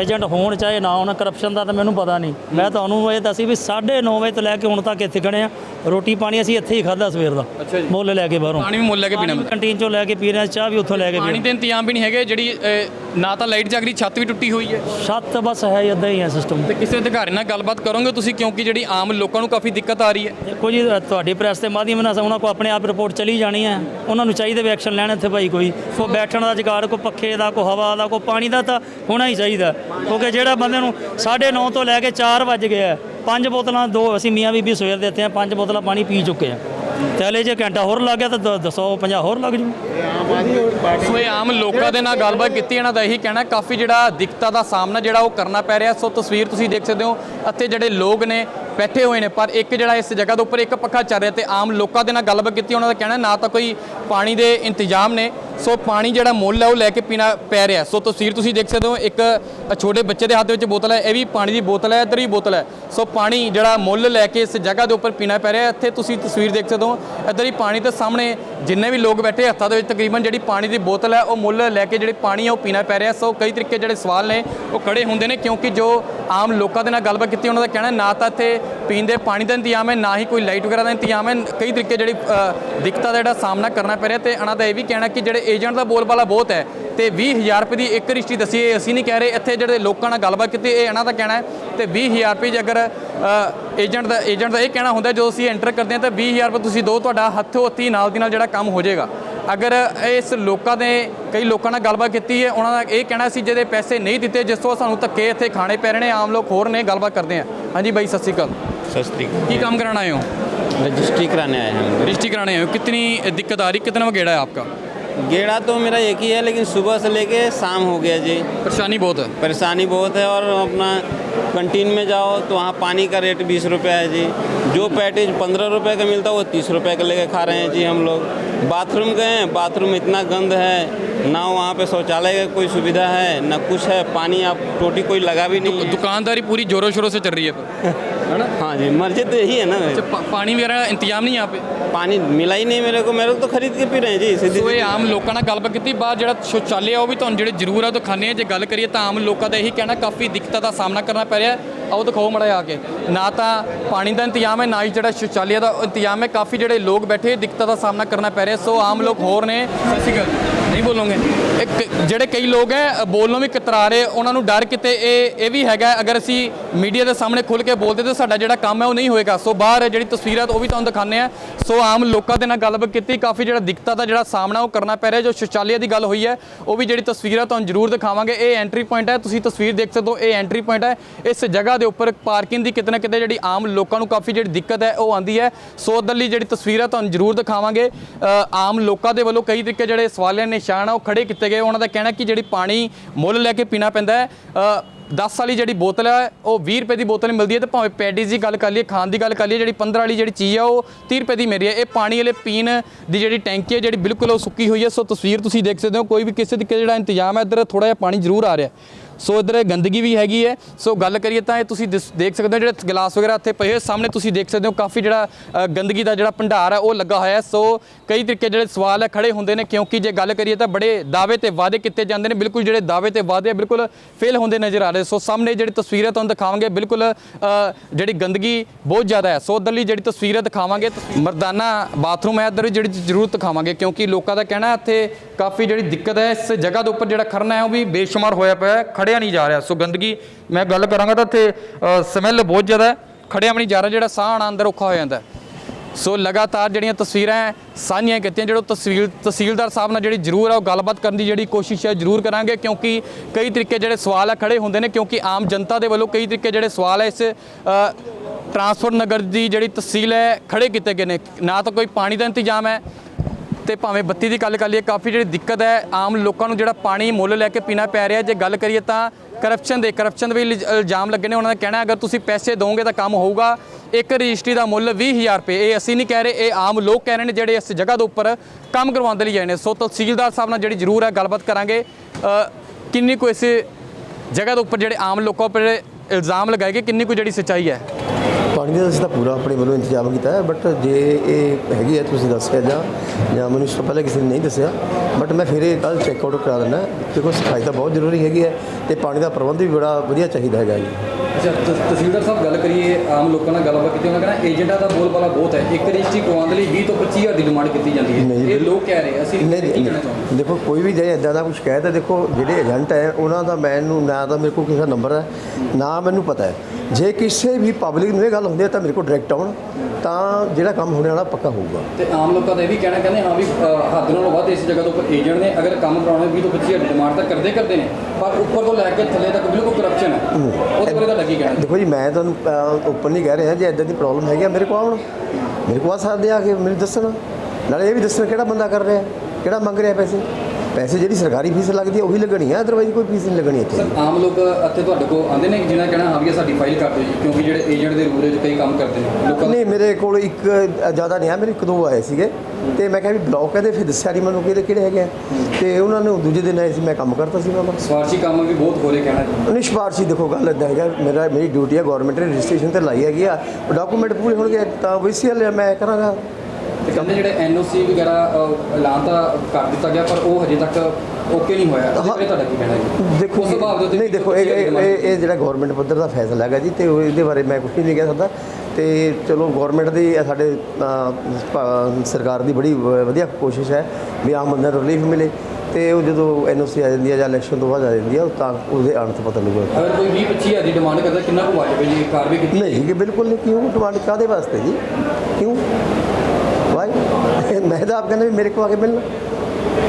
ਏਜੰਟ ਹੋਣ ਚਾਹੇ ਨਾ ਹੋਣ ਕਰਪਸ਼ਨ ਦਾ ਤਾਂ ਮੈਨੂੰ ਪਤਾ ਨਹੀਂ। ਮੈਂ ਤੁਹਾਨੂੰ ਇਹ ਦੱਸੀ ਵੀ 9:30 ਵਜੇ ਤੋਂ ਲੈ ਕੇ ਹੁਣ ਤੱਕ ਇੱਥੇ ਖੜੇ ਆ। ਰੋਟੀ ਪਾਣੀ ਅਸੀਂ ਇੱਥੇ ਹੀ ਖਾਦਾ ਸਵੇਰ ਦਾ। ਮੁੱਲ ਲੈ ਕੇ ਬਾਹਰੋਂ। ਪਾਣੀ ਵੀ ਮੁੱਲ ਲੈ ਕੇ ਪੀਣਾ। ਕੰਟੀਨ ਚੋਂ ਲੈ ਕੇ ਪੀ ਰਹੇ ਚਾਹ ਵੀ ਉੱਥੋਂ ਲੈ ਕੇ ਪੀ ਪਾਣੀ ਦੇ ਇੰਤਜ਼ਾਮ ਵੀ ਨਹੀਂ ਹੈਗੇ ਜਿਹੜੀ ਨਾ ਤਾਂ ਲਾਈਟ ਜਗ ਰਹੀ ਛੱਤ ਵੀ ਟੁੱਟੀ ਹੋਈ ਹੈ। ਛੱਤ ਬਸ ਹੈ ਇਦਾਂ ਹੀ ਹੈ ਸਿਸਟਮ ਤੇ ਕਿਸੇ ਅਧਿਕਾਰੀ ਨਾਲ ਗੱਲਬਾਤ ਕਰੋਗੇ ਤੁਸੀਂ? ਕਿਉਂਕਿ ਜਿਹੜੀ ਆਮ ਲੋਕਾਂ ਨੂੰ ਕਾਫੀ ਦਿੱਕਤ ਆ ਰਹੀ ਹੈ। ਦੇਖੋ ਜੀ ਤੁਹਾਡੀ ਪ੍ਰੈਸ ਦੇ ਮਾਧਿਅਮ ਨਾਲ ਉਹਨਾਂ ਕੋ ਆਪਣੇ ਆਪ ਰਿਪੋਰਟ ਚਲੀ ਜਾਣੀ ਹੈ। ਉਹਨਾਂ ਨੂੰ ਚਾਹੀਦਾ ਵੀ ਐਕਸ਼ਨ ਲੈਣ ਇੱਥੇ ਭਾਈ ਕੋਈ। ਕੋ ਬੈਠਣ ਦਾ ਜੁਗਾੜ ਕੋ ਪੱਖੇ ਦਾ ਕੋ ਹਵਾ ਦਾ ਕੋ ਪਾਣੀ ਦਾ ਤਾਂ ਹੋਣਾ ਹੀ ਚਾਹੀਦਾ। ਕਿਉਂਕਿ ਜਿਹੜਾ ਬੰਦੇ ਨੂੰ 9:30 ਤੋਂ ਲੈ ਕੇ 4 ਵੱਜ ਗਏ ਆ ਪੰਜ ਬੋਤਲਾਂ ਦੋ ਅਸੀਂ ਮੀਆਂ ਬੀਬੀ ਸਵੇਰ ਦੇ ਇੱਥੇ ਆ ਪੰਜ ਬੋਤਲਾਂ ਪਾਣੀ ਪੀ ਚੁੱਕੇ ਆ। ਚਲੇ ਜੇ ਘੰਟਾ ਹੋਰ ਲੱਗ ਗਿਆ ਤਾਂ ਦ- ਦੱਸੋ 50 ਹੋਰ ਲੱਗ ਜੂ। ਸੋ ਇਹ ਆਮ ਲੋਕਾਂ ਦੇ ਨਾਲ ਗੱਲਬਾਤ ਕੀਤੀ, ਇਹਨਾਂ ਦਾ ਇਹੀ ਕਹਿਣਾ ਕਾਫੀ ਜਿਹੜਾ ਦਿੱਕਤਾਂ ਦਾ ਸਾਹਮਣਾ ਜਿਹੜਾ ਉਹ ਕਰਨਾ ਪੈ ਰਿਹਾ। ਸੋ ਤਸਵੀਰ ਤੁਸੀਂ ਦੇਖ ਸਕਦੇ ਹੋ, ਇੱਥੇ ਜਿਹੜੇ ਲੋਕ ਨੇ, ਬੈਠੇ ਹੋਏ ਨੇ, ਪਰ ਇੱਕ ਜਿਹੜਾ ਇਸ ਜਗ੍ਹਾ ਦੇ ਉੱਪਰ ਇੱਕ ਪੱਖਾ ਚੱਲ ਰਿਹਾ ਤੇ ਆਮ ਲੋਕਾਂ ਦੇ ਨਾਲ ਗੱਲਬਾਤ ਕੀਤੀ, ਉਹਨਾਂ ਦਾ ਕਹਿਣਾ ਨਾ ਤਾਂ ਕੋਈ ਪਾਣੀ ਦੇ ਇੰਤਜ਼ਾਮ ਨੇ। ਸੋ ਪਾਣੀ ਜਿਹੜਾ ਮੁੱਲ ਹੈ ਉਹ ਲੈ ਕੇ ਪੀਣਾ ਪੈ ਰਿਹਾ। ਸੋ ਤਸਵੀਰ ਤੁਸੀਂ ਦੇਖ ਸਕਦੇ ਹੋ, ਇੱਕ ਛੋਟੇ ਬੱਚੇ ਦੇ ਹੱਥ ਵਿੱਚ ਬੋਤਲ ਹੈ, ਇਹ ਵੀ ਪਾਣੀ ਦੀ ਬੋਤਲ ਹੈ, ਇੱਧਰ ਵੀ ਬੋਤਲ ਹੈ। ਸੋ ਪਾਣੀ ਜਿਹੜਾ ਮੁੱਲ ਲੈ ਕੇ ਇਸ ਜਗ੍ਹਾ ਦੇ ਉੱਪਰ ਪੀਣਾ ਪੈ ਰਿਹਾ ਇੱਥੇ ਤੁਸੀਂ ਤਸਵੀਰ ਦੇਖ ਸਕਦੇ ਹੋ, ਇੱਧਰ ਹੀ ਪਾਣੀ ਤੇ ਸਾਹਮਣੇ ਜਿੰਨੇ ਵੀ ਲੋਕ ਬੈਠੇ ਹੱਥਾਂ ਦੇ ਵਿੱਚ ਤਕਰੀਬਨ ਜਿਹੜੀ ਪਾਣੀ ਦੀ ਬੋਤਲ ਹੈ, ਉਹ ਮੁੱਲ ਲੈ ਕੇ ਜਿਹੜੇ ਪਾਣੀ ਹੈ ਉਹ ਪੀਣਾ ਪੈ ਰਿਹਾ ਸੋ ਕਈ ਤਰੀਕੇ ਜਿਹੜੇ ਸਵਾਲ ਨੇ ਉਹ ਖੜੇ ਹੁੰਦੇ ਨੇ, ਕਿਉਂਕਿ ਜੋ ਆਮ ਲੋਕਾਂ ਦੇ ਨਾਲ ਗੱਲਬਾਤ ਕੀਤੀ, ਉਹਨਾਂ ਦਾ ਕਹਿਣਾ ਨਾ ਤਾਂ ਇੱਥੇ ਪੀਣ ਦੇ ਪਾਣੀ ਦਾ ਇੰਤਜ਼ਾਮ ਹੈ, ਨਾ ਹੀ ਕੋਈ ਲਾਈਟ ਵਗੈਰਾ ਦਾ ਇੰਤਜ਼ਾਮ ਹੈ। ਕਈ ਤਰੀਕੇ ਜਿਹੜੀ ਦਿੱਕਤਾਂ ਦਾ ਜਿਹੜਾ ਸਾਹਮਣਾ ਕਰਨਾ ਪੈ ਰਿਹਾ ਤੇ ਉਹਨਾਂ ਦਾ ਇਹ ਵੀ ਕਹਿਣਾ ਕਿ ਜਿਹੜੇ ਏਜੰਟ ਦਾ ਬੋਲਬਾਲਾ ਬਹੁਤ ਹੈ ਤੇ 20000 ਰੁਪਏ ਦੀ ਇੱਕ ਰਿਸ਼ਤੀ ਦੱਸੀ ਇਹ ਅਸੀਂ ਨਹੀਂ ਕਹਿ ਰਹੇ। ਇੱਥੇ ਜਿਹੜੇ ਲੋਕਾਂ ਨਾਲ ਗੱਲਬਾਤ ਕੀਤੀ, ਇਹ ਇਹਨਾਂ ਦਾ ਕਹਿਣਾ ਹੈ ਤੇ 20000 ਰੁਪਏ ਜੇ ਅਗਰ ਏਜੰਟ ਦਾ ਏਜੰਟ ਦਾ ਇਹ ਕਹਿਣਾ ਹੁੰਦਾ ਜਦੋਂ ਅਸੀਂ ਐਂਟਰ ਕਰਦੇ ਹਾਂ ਤਾਂ 20000 ਰੁਪਏ ਤੁਸੀਂ ਦੋ ਤੁਹਾਡਾ ਹੱਥੋਂ ਹੱਥੀ ਨਾਲ ਦੀ ਨਾਲ ਜਿਹੜਾ ਕੰਮ ਹੋ ਜਾਏਗਾ। ਅਗਰ ਇਸ ਲੋਕਾਂ ਦੇ, ਕਈ ਲੋਕਾਂ ਨਾਲ ਗੱਲਬਾਤ ਕੀਤੀ ਹੈ, ਉਹਨਾਂ ਦਾ ਇਹ ਕਹਿਣਾ ਸੀ ਜਿਹਦੇ ਪੈਸੇ ਨਹੀਂ ਦਿੱਤੇ, ਜਿਸ ਤੋਂ ਸਾਨੂੰ ਧੱਕੇ ਇੱਥੇ ਖਾਣੇ ਪੈ ਰਹੇ ਨੇ, ਆਮ ਲੋਕ ਹੋਰ ਨੇ, ਗੱਲਬਾਤ ਕਰਦੇ ਆ ਹਾਂਜੀ ਬਾਈ, ਸਤਿ ਸ਼੍ਰੀ ਅਕਾਲ। सस्ती ਕੀ ਕੰਮ कराना आए हो रजिस्ट्री कराने आए हैं हम रजिस्ट्री कराने आए हो कितनी दिक्कत आ रही कितना गेड़ा है आपका गेड़ा तो मेरा एक ही है लेकिन सुबह से लेके शाम हो गया जी परेशानी बहुत है परेशानी बहुत है और अपना कंटीन में जाओ तो वहाँ पानी का रेट बीस रुपये है जी जो पैकेज पंद्रह रुपये का मिलता है वो तीस रुपये का लेके खा रहे हैं जी हम लोग बाथरूम गए हैं बाथरूम में इतना गंद है ना वहाँ पे शौचालय का कोई सुविधा है ना कुछ है पानी आप टोटी कोई लगा भी नहीं है दुकानदारी पूरी जोरों शोरों से चल रही है पर हाँ जी मर्जी तो यही है ना अच्छा, पा, पानी वगैरह का इंतजाम नहीं यहाँ पे पानी मिला ही नहीं मेरे को मेरे को तो खरीद के पी रहे हैं जी सीधी ਸੋ ਇਹ ਆਮ ਲੋਕਾਂ ਨਾਲ ਗੱਲਬਾਤ ਕੀਤੀ ਬਾਹਰ ਜਿਹੜਾ ਸ਼ੌਚਾਲਿਆ ਉਹ ਵੀ ਤੁਹਾਨੂੰ ਜਿਹੜੇ ਜ਼ਰੂਰ ਆ ਉਹ ਖਾਣੇ ਆ ਜੇ ਗੱਲ ਕਰੀਏ ਤਾਂ ਆਮ ਲੋਕਾਂ ਦਾ ਇਹੀ ਕਹਿਣਾ ਕਾਫੀ ਦਿੱਕਤਾਂ ਦਾ ਸਾਹਮਣਾ ਕਰਨਾ ਪੈ ਰਿਹਾ ਹੈ। ਆਓ ਦਿਖਾਓ ਮੜਾ ਆ ਕੇ। ਨਾ ਤਾਂ ਪਾਣੀ ਦਾ ਇੰਤਜ਼ਾਮ ਹੈ, ਨਾ ਹੀ ਜਿਹੜਾ ਸ਼ੌਚਾਲਿਆ ਦਾ ਇੰਤਜ਼ਾਮ ਹੈ। ਕਾਫੀ ਜਿਹੜੇ ਲੋਕ ਬੈਠੇ, ਦਿੱਕਤਾਂ ਦਾ ਸਾਹਮਣਾ ਕਰਨਾ ਪੈ ਰਿਹਾ। ਸੋ ਆਮ ਲੋਕ ਹੋਰ ਨੇ। ਸਤਿ ਸ਼੍ਰੀ ਅਕਾਲ। ਨਹੀਂ ਬੋਲੋਗੇ। ਜਿਹੜੇ ਕਈ ਲੋਕ ਹੈ ਬੋਲਣੋਂ ਵੀ ਕਤਰਾ ਰਹੇ ਉਹਨਾਂ ਨੂੰ ਡਰ ਕਿਤੇ ਇਹ ਇਹ ਵੀ ਹੈਗਾ, ਅਗਰ ਅਸੀਂ ਮੀਡੀਆ ਦੇ ਸਾਹਮਣੇ ਖੁੱਲ ਕੇ ਬੋਲਦੇ ਤਾਂ ਸਾਡਾ ਜਿਹੜਾ ਕੰਮ ਹੈ ਉਹ ਨਹੀਂ ਹੋਏਗਾ। ਸੋ ਬਾਹਰ ਜਿਹੜੀ ਤਸਵੀਰਾਂ ਉਹ ਵੀ ਤੁਹਾਨੂੰ ਦਿਖਾਉਂਦੇ ਆ। ਸੋ ਆਮ ਲੋਕਾਂ ਦੇ ਨਾਲ ਗੱਲਬਾਤ ਕੀਤੀ, ਕਾਫੀ ਜਿਹੜਾ ਦਿੱਕਤਾਂ ਦਾ ਜਿਹੜਾ ਸਾਹਮਣਾ ਉਹ ਕਰਨਾ ਪੈ ਰਿਹਾ, ਜੋ ਸ਼ੌਚਾਲਿਆ ਦੀ ਗੱਲ ਹੋਈ ਹੈ ਉਹ ਵੀ ਜਿਹੜੀ ਤਸਵੀਰਾਂ ਤੁਹਾਨੂੰ ਜ਼ਰੂਰ ਦਿਖਾਵਾਂਗੇ। ਇਹ ਐਂਟਰੀ ਪੁਆਇੰਟ ਹੈ ਤੁਸੀਂ ਤਸਵੀਰ ਦੇਖ ਸਕਦੇ ਹੋ, ਇਹ ਐਂਟਰੀ ਪੁਆਇੰਟ ਹੈ ਇਸ ਜਗ੍ਹਾ ਦੇ ਉੱਪਰ ਪਾਰਕਿੰਗ ਦੀ ਕਿਤੇ ਨਾ ਕਿਤੇ ਜਿਹੜੀ ਆਮ ਲੋਕਾਂ ਨੂੰ ਕਾਫੀ ਜਿਹੜੀ ਦਿੱਕਤ ਹੈ ਉਹ ਆਂਦੀ ਹੈ ਸੋ ਉੱਧਰ ਲਈ ਜਿਹੜੀ ਤਸਵੀਰਾਂ ਤੁਹਾਨੂੰ ਜ਼ਰੂਰ ਦਿਖਾਵਾਂਗੇ। ਆਮ ਲੋਕਾਂ ਦੇ ਵੱਲੋਂ ਕਈ ਤਰੀਕੇ ਜਿਹੜੇ ਸਵਾਲਿਆਂ ਨੇ ਨਿਸ਼ਾਨ ਆ, ਉਹ ਖੜੇ ਕੀਤੇ ਗਏ। ਉਹਨਾਂ ਦਾ ਕਹਿਣਾ ਕਿ ਜਿਹੜੀ ਪਾਣੀ ਮੁੱਲ ਲੈ ਕੇ ਪੀਣਾ ਪੈਂਦਾ ਹੈ 10 ਵਾਲੀ ਜਿਹੜੀ ਬੋਤਲ ਹੈ ਉਹ 20 ਰੁਪਏ ਦੀ ਬੋਤਲ ਮਿਲਦੀ ਹੈ ਤੇ ਭਾਵੇਂ ਪੈਡੀਜ਼ ਦੀ ਗੱਲ ਕਰ ਲਈਏ, ਖਾਣ ਦੀ ਗੱਲ ਕਰ ਲਈਏ, ਜਿਹੜੀ 15 ਵਾਲੀ ਜਿਹੜੀ ਚੀਜ਼ ਆ, ਉਹ 30 ਰੁਪਏ ਦੀ ਮਿਲ ਰਹੀ ਹੈ। ਇਹ ਪਾਣੀ ਵਾਲੇ ਪੀਣ ਦੀ ਜਿਹੜੀ ਟੈਂਕੀ ਹੈ, ਜਿਹੜੀ ਬਿਲਕੁਲ ਉਹ ਸੁੱਕੀ ਹੋਈ ਹੈ। ਸੋ ਤਸਵੀਰ ਤੁਸੀਂ ਦੇਖ ਸਕਦੇ ਹੋ, ਕੋਈ ਵੀ ਕਿਸੇ ਤਰੀਕੇ ਜਿਹੜਾ ਇੰਤਜ਼ਾਮ ਹੈ, ਇੱਧਰ ਥੋੜਾ ਜਿਹਾ ਪਾਣੀ ਜ਼ਰੂਰ ਆ ਰਿਹਾ ਸੋ ਇੱਧਰ ਗੰਦਗੀ ਵੀ ਹੈਗੀ ਹੈ। ਸੋ ਗੱਲ ਕਰੀਏ ਤਾਂ ਇਹ ਤੁਸੀਂ ਦਿਸ- ਦੇਖ ਸਕਦੇ ਹੋ, ਜਿਹੜੇ ਗਲਾਸ ਵਗੈਰਾ ਇੱਥੇ ਪਏ ਹੋਏ ਸਾਹਮਣੇ ਤੁਸੀਂ ਦੇਖ ਸਕਦੇ ਹੋ, ਕਾਫੀ ਜਿਹੜਾ ਗੰਦਗੀ ਦਾ ਜਿਹੜਾ ਭੰਡਾਰ ਹੈ, ਉਹ ਲੱਗਾ ਹੋਇਆ ਸੋ ਕਈ ਤਰੀਕੇ ਜਿਹੜੇ ਸਵਾਲ ਹੈ, ਖੜੇ ਹੁੰਦੇ ਨੇ, ਕਿਉਂਕਿ ਜੇ ਗੱਲ ਕਰੀਏ ਤਾਂ ਬੜੇ ਦਾਅਵੇ ਤੇ ਵਾਅਦੇ ਕੀਤੇ ਜਾਂਦੇ ਨੇ, ਬਿਲਕੁਲ ਜਿਹੜੇ ਦਾਅਵੇ ਤੇ ਵਾਅਦੇ ਬਿਲਕੁਲ ਫੇਲ ਹੁੰਦੇ ਨਜ਼ਰ ਆ ਰਹੇ। ਸੋ ਸਾਹਮਣੇ ਜਿਹੜੀ ਤਸਵੀਰਾਂ ਤੁਹਾਨੂੰ ਦਿਖਾਵਾਂਗੇ, ਬਿਲਕੁਲ ਜਿਹੜੀ ਗੰਦਗੀ ਬਹੁਤ ਜ਼ਿਆਦਾ ਹੈ। ਸੋ ਉੱਧਰਲੀ ਜਿਹੜੀ ਤਸਵੀਰਾਂ ਦਿਖਾਵਾਂਗੇ ਮਰਦਾਨਾ ਬਾਥਰੂਮ ਹੈ, ਇੱਧਰ ਵੀ ਜਿਹੜੀ ਜ਼ਰੂਰ ਦਿਖਾਵਾਂਗੇ, ਕਿਉਂਕਿ ਲੋਕਾਂ ਦਾ ਕਹਿਣਾ ਇੱਥੇ ਕਾਫੀ ਜਿਹੜੀ ਦਿੱਕਤ ਹੈ, ਇਸ ਜਗ੍ਹਾ ਦੇ ਉੱਪਰ ਜਿਹੜਾ ਖੜਨਾ ਹੈ, ਉਹ ਵੀ ਬੇਸ਼ੁਮਾਰ ਹੋਇਆ ਪਿਆ ਹੈ। ਖੜਿਆ ਨਹੀਂ ਜਾ ਰਿਹਾ। ਸੋ ਗੰਦਗੀ ਮੈਂ ਗੱਲ ਕਰਾਂਗਾ ਤਾਂ ਇੱਥੇ ਸਮੈਲ ਬਹੁਤ ਜ਼ਿਆਦਾ ਹੈ। ਖੜਿਆ ਵੀ ਨਹੀਂ ਜਾ ਰਿਹਾ ਜਿਹੜਾ ਸਾਹ ਆਉਣਾ ਅੰਦਰ ਔਖਾ ਹੋ ਜਾਂਦਾ ਸੋ ਲਗਾਤਾਰ ਜਿਹੜੀਆਂ ਤਸਵੀਰਾਂ ਸਾਂਝੀਆਂ ਕੀਤੀਆਂ ਜਿਹੜੋ ਤਸਵੀਰ ਤਹਿਸੀਲਦਾਰ ਸਾਹਿਬ ਨਾਲ ਜਿਹੜੀ ਜ਼ਰੂਰ ਹੈ ਉਹ ਗੱਲਬਾਤ ਕਰਨ ਦੀ ਜਿਹੜੀ ਕੋਸ਼ਿਸ਼ ਹੈ ਜ਼ਰੂਰ ਕਰਾਂਗੇ। ਕਿਉਂਕਿ ਕਈ ਤਰੀਕੇ ਜਿਹੜੇ ਸਵਾਲ ਹੈ ਖੜੇ ਹੁੰਦੇ ਨੇ। ਕਿਉਂਕਿ ਆਮ ਜਨਤਾ ਦੇ ਵੱਲੋਂ ਕਈ ਤਰੀਕੇ ਜਿਹੜੇ ਸਵਾਲ ਹੈ ਇਸ ਅ, ਨਗਰ ਦੀ ਜਿਹੜੀ ਤਹਿਸੀਲ ਹੈ ਖੜੇ ਕੀਤੇ ਗਏ ਨੇ। ਨਾ ਤਾਂ ਕੋਈ ਪਾਣੀ ਦਾ ਇੰਤਜ਼ਾਮ ਹੈ ਤੇ ਭਾਵੇਂ ਬੱਤੀ ਦੀ ਗੱਲ ਕਰ ਲਈਏ, ਕਾਫੀ ਜਿਹੜੀ ਦਿੱਕਤ ਹੈ, ਆਮ ਲੋਕਾਂ ਨੂੰ ਜਿਹੜਾ ਪਾਣੀ ਮੁੱਲ ਲੈ ਕੇ ਪੀਣਾ ਪੈ ਰਿਹਾ, ਜੇ ਗੱਲ ਕਰੀਏ ਤਾਂ ਕਰਪਸ਼ਨ ਦੇ ਕਰਪਸ਼ਨ ਦੇ ਵੀ ਇਲਜ਼ਾਮ ਲੱਗੇ ਨੇ, ਉਹਨਾਂ ਦਾ ਕਹਿਣਾ ਅਗਰ ਤੁਸੀਂ ਪੈਸੇ ਦੋਗੇ ਤਾਂ ਕੰਮ ਹੋਊਗਾ। ਇੱਕ ਰਜਿਸਟਰੀ ਦਾ ਮੁੱਲ 20000 ਰੁਪਏ, ਇਹ ਅਸੀਂ ਨਹੀਂ ਕਹਿ ਰਹੇ, ਇਹ ਆਮ ਲੋਕ ਕਹਿ ਰਹੇ ਨੇ ਜਿਹੜੇ ਇਸ ਜਗ੍ਹਾ ਦੇ ਉੱਪਰ ਕੰਮ ਕਰਵਾਉਣ ਦੇ ਲਈ ਆਏ ਨੇ। ਸੋ ਤਹਿਸੀਲਦਾਰ ਸਾਹਿਬ ਨਾਲ ਜਿਹੜੀ ਜ਼ਰੂਰ ਹੈ, ਗੱਲਬਾਤ ਕਰਾਂਗੇ। ਕਿੰਨੀ ਕੁ ਇਸ ਜਗ੍ਹਾ ਦੇ ਉੱਪਰ ਜਿਹੜੇ ਆਮ ਲੋਕਾਂ ਉੱਪਰ ਇਲਜ਼ਾਮ ਲਗਾਏ ਗਏ, ਕਿੰਨੀ ਕੁ ਜਿਹੜੀ ਸੱਚਾਈ ਹੈ? ਪਾਣੀ ਦਾ ਅਸੀਂ ਤਾਂ ਪੂਰਾ ਆਪਣੇ ਵੱਲੋਂ ਇੰਤਜ਼ਾਮ ਕੀਤਾ ਹੈ ਬਟ ਜੇ ਇਹ ਹੈਗੀ ਹੈ ਤੁਸੀਂ ਦੱਸਿਆ ਜਾਂ ਜਾਂ ਮੈਨੂੰ ਇਸ ਤੋਂ ਪਹਿਲਾਂ ਕਿਸੇ ਨੇ ਨਹੀਂ ਦੱਸਿਆ ਬਟ ਮੈਂ ਫਿਰ ਇਹ ਕੱਲ ਚੈੱਕ ਆਊਟ ਕਰਾ ਦਿੰਦਾ ਕਿਉਂਕਿ ਸਫ਼ਾਈ ਤਾਂ ਬਹੁਤ ਜ਼ਰੂਰੀ ਹੈਗੀ ਹੈ ਤੇ ਪਾਣੀ ਦਾ ਪ੍ਰਬੰਧ ਵੀ ਬੜਾ ਵਧੀਆ ਚਾਹੀਦਾ ਹੈਗਾ ਜੀ। ਅੱਛਾ ਤਹਿਸੀਲਦਾਰ ਸਾਹਿਬ ਗੱਲ ਕਰੀਏ ਆਮ ਲੋਕਾਂ ਨਾਲ ਗੱਲਬਾਤ ਕੀਤੀ ਉਹਨਾਂ ਕਹਿੰਦਾ ਏਜੰਟਾਂ ਦਾ ਬੋਲਬਾਲਾ ਬਹੁਤ ਹੈ। ਇੱਕ ਰਜਿਸਟਰੀ ਕਰਵਾਉਣ ਦੇ ਲਈ 20 ਤੋਂ 25 ਹਜ਼ਾਰ ਦੀ ਡਿਮਾਂਡ ਕੀਤੀ ਜਾਂਦੀ ਹੈ। ਇਹ ਲੋਕ ਕਹਿ ਰਹੇ ਅਸੀਂ ਨਹੀਂ ਕੀ ਕਹਿਣਾ ਚਾਹੁੰਦੇ? ਦੇਖੋ ਕੋਈ ਵੀ ਜੇ ਇਦਾਂ ਦਾ ਕੁਝ ਸ਼ਿਕਾਇਤ ਹੈ ਦੇਖੋ ਜਿਹੜੇ ਏਜੰਟ ਹੈ ਉਹਨਾਂ ਦਾ ਮੈਨੂੰ ਨਾ ਤਾਂ ਮੇਰੇ ਕੋਲ ਕਿਸੇ ਦਾ ਨੰਬਰ ਹੈ ਨਾ ਮੈਨੂੰ ਪਤਾ ਹੈ। ਜੇ ਕਿਸੇ ਵੀ ਪਬਲਿਕ ਨੂੰ ਇਹ ਗੱਲ ਹੁੰਦੀ ਹੈ ਤਾਂ ਮੇਰੇ ਕੋਲ ਡਾਇਰੈਕਟ ਆਉਣ ਤਾਂ ਜਿਹੜਾ ਕੰਮ ਹੋਣੇ ਵਾਲਾ ਪੱਕਾ ਹੋਊਗਾ। ਤੇ ਆਮ ਲੋਕਾਂ ਦਾ ਇਹ ਵੀ ਕਹਿਣਾ ਕਹਿੰਦੇ ਹਾਂ ਵੀ ਅ, ਹੱਦ ਨਾਲੋਂ ਵੱਧ ਇਸ ਜਗ੍ਹਾ ਤੋਂ ਉੱਪਰ ਏਜੰਟ ਨੇ ਅਗਰ ਕੰਮ ਕਰਾਉਣਾ 20 ਤੋਂ 25 ਹਜ਼ਾਰ ਡਿਮਾਂਡ ਤਾਂ ਕਰਦੇ ਕਰਦੇ ਨੇ ਪਰ ਉੱਪਰ ਤੋਂ ਲੈ ਕੇ ਥੱਲੇ ਤੱਕ ਬਿਲਕੁਲ ਕਰਪਸ਼ਨ ਹੈ। ਉਹਦੇ ਬਾਰੇ ਤੁਹਾਡਾ ਕੀ ਕਹਿਣਾ? ਦੇਖੋ ਜੀ ਮੈਂ ਤੁਹਾਨੂੰ ਓਪਨ ਨਹੀਂ ਕਹਿ ਰਿਹਾ ਜੇ ਇਦਾਂ ਦੀ ਪ੍ਰੋਬਲਮ ਹੈਗੀ ਆ ਮੇਰੇ ਕੋਲ ਆਉਣ। ਮੇਰੇ ਕੋਲ ਆ ਸਕਦੇ ਆ ਕੇ ਮੈਨੂੰ ਦੱਸਣ। ਨਾਲੇ ਇਹ ਵੀ ਦੱਸਣ ਕਿਹੜਾ ਬੰਦਾ ਕਰ ਰਿਹਾ ਕਿਹੜਾ ਮੰਗ ਰਿਹਾ ਪੈਸੇ। ਪੈਸੇ ਜਿਹੜੀ ਸਰਕਾਰੀ ਫੀਸ ਲੱਗਦੀ ਹੈ ਉਹੀ ਲੱਗਣੀ ਹੈ ਅਦਰਵਾਈਜ਼ ਕੋਈ ਫੀਸ ਨਹੀਂ ਲੱਗਣੀ ਇੱਥੇ। ਸਰ ਆਮ ਲੋਕ ਇੱਥੇ ਤੁਹਾਡੇ ਕੋਲ ਆਉਂਦੇ ਨੇ ਜਿਨ੍ਹਾਂ ਕਹਿਣਾ ਹਾਂ ਵੀ ਸਾਡੀ ਫਾਈਲ ਕਰ ਦਿਓ ਜੀ ਕਿਉਂਕਿ ਜਿਹੜੇ ਏਜੰਟ ਦੇ ਰੂਲ ਵਿੱਚ ਕਈ ਕੰਮ ਕਰਦੇ ਨੇ। ਲੋਕਾਂ ਨਹੀਂ ਮੇਰੇ ਕੋਲ ਇੱਕ ਜ਼ਿਆਦਾ ਨਹੀਂ ਆ ਮੇਰੇ ਇੱਕ ਦੋ ਆਏ ਸੀਗੇ। ਤੇ ਮੈਂ ਕਿਹਾ ਵੀ ਬਲੌਕ ਕਹਿੰਦੇ ਫਿਰ ਦੱਸਿਆ ਨਹੀਂ ਮੈਨੂੰ ਕਿਹੜੇ ਕਿਹੜੇ ਹੈਗੇ ਆ। ਤੇ ਉਹਨਾਂ ਨੇ ਦੂਜੇ ਦਿਨ ਆਏ ਸੀ ਮੈਂ ਕੰਮ ਕਰਤਾ ਸੀ ਉਹਨਾਂ ਦਾ। ਸਵਾਰਸ਼ੀ ਕੰਮ ਵੀ ਬਹੁਤ ਹੋ ਰਹੇ ਕਹਿਣਾ ਜੀ। ਨਿਸ਼ਪਾਰਸ਼ੀ ਦੇਖੋ ਗੱਲ ਇਦਾਂ ਹੈਗਾ ਮੇਰਾ ਮੇਰੀ ਡਿਊਟੀ ਹੈ ਗਵਰਨਮੈਂਟ ਨੇ ਰਜਿਸਟ੍ਰੇਸ਼ਨ ਤੇ ਲਾਈ ਹੈਗੀ ਆ। ਡਾਕੂਮੈਂਟ ਪੂਰੇ ਹੋਣਗੇ ਤਾਂ ਵੀਸੀਐਲ ਮੈਂ ਕਰਾਂਗਾ। ਤੇ ਕਹਿੰਦੇ ਜਿਹੜੇ ਐਨਓਸੀ ਵਗੈਰਾ ਐਲਾਨ ਤਾਂ ਕਰ ਦਿੱਤਾ ਗਿਆ ਪਰ ਉਹ ਹਜੇ ਤੱਕ ਓਕੇ ਨਹੀਂ ਹੋਇਆ। ਬਾਰੇ ਤੁਹਾਡਾ ਕੀ ਕਹਿਣਾ ਹੈ ਦੇਖੋ ਉਸ ਦੇ ਨਹੀਂ ਦੇਖੋ ਇਹ ਇਹ ਇਹ- ਇਹ ਜਿਹੜਾ ਗਵਰਨਮੈਂਟ ਪੱਧਰ ਦਾ ਫੈਸਲਾ ਹੈਗਾ ਜੀ ਤੇ ਇਹਦੇ ਬਾਰੇ ਮੈਂ ਕੁਝ ਨਹੀਂ ਕਹਿ ਸਕਦਾ। ਤੇ ਚਲੋ ਗਵਰਨਮੈਂਟ ਦੀ ਇਹ ਸਾਡੇ ਸਰਕਾਰ ਦੀ ਬੜੀ ਵਧੀਆ ਕੋਸ਼ਿਸ਼ ਹੈ ਵੀ ਆਮ ਬੰਦੇ ਨੂੰ ਰਿਲੀਫ ਮਿਲੇ। ਤੇ ਉਹ ਜਦੋਂ ਐਨਓਸੀ ਆ ਜਾਂਦੀ ਹੈ ਜਾਂ ਇਲੈਕਸ਼ਨ ਤੋਂ ਬਾਅਦ ਆ ਜਾਂਦੀ ਹੈ ਤਾਂ ਉਹਦੇ ਆਉਣ ਤੋਂ ਪਤਾ ਲੱਗੂਗਾ ਅਗਰ ਕੋਈ 20 25 ਹਜ਼ਾਰ ਦੀ ਡਿਮਾਂਡ ਕਰਦਾ ਕਿੰਨਾ ਕੁ ਵਾਜਬ ਹੈ ਜੀ? ਕਾਰਵਾਈ ਕੀਤੀ ਨਹੀਂ ਕਿ ਬਿਲਕੁਲ ਨਹੀਂ। ਕਿਉਂ? ਡਿਮਾਂਡ ਕਾਦੇ ਵਾਸਤੇ ਜੀ? ਕਿਉਂ? ਵਾਈ ਮੈਂ ਤਾਂ ਆਪ ਕਹਿੰਦਾ ਵੀ ਮੇਰੇ ਕੋਲ ਆ ਕੇ ਮਿਲਣ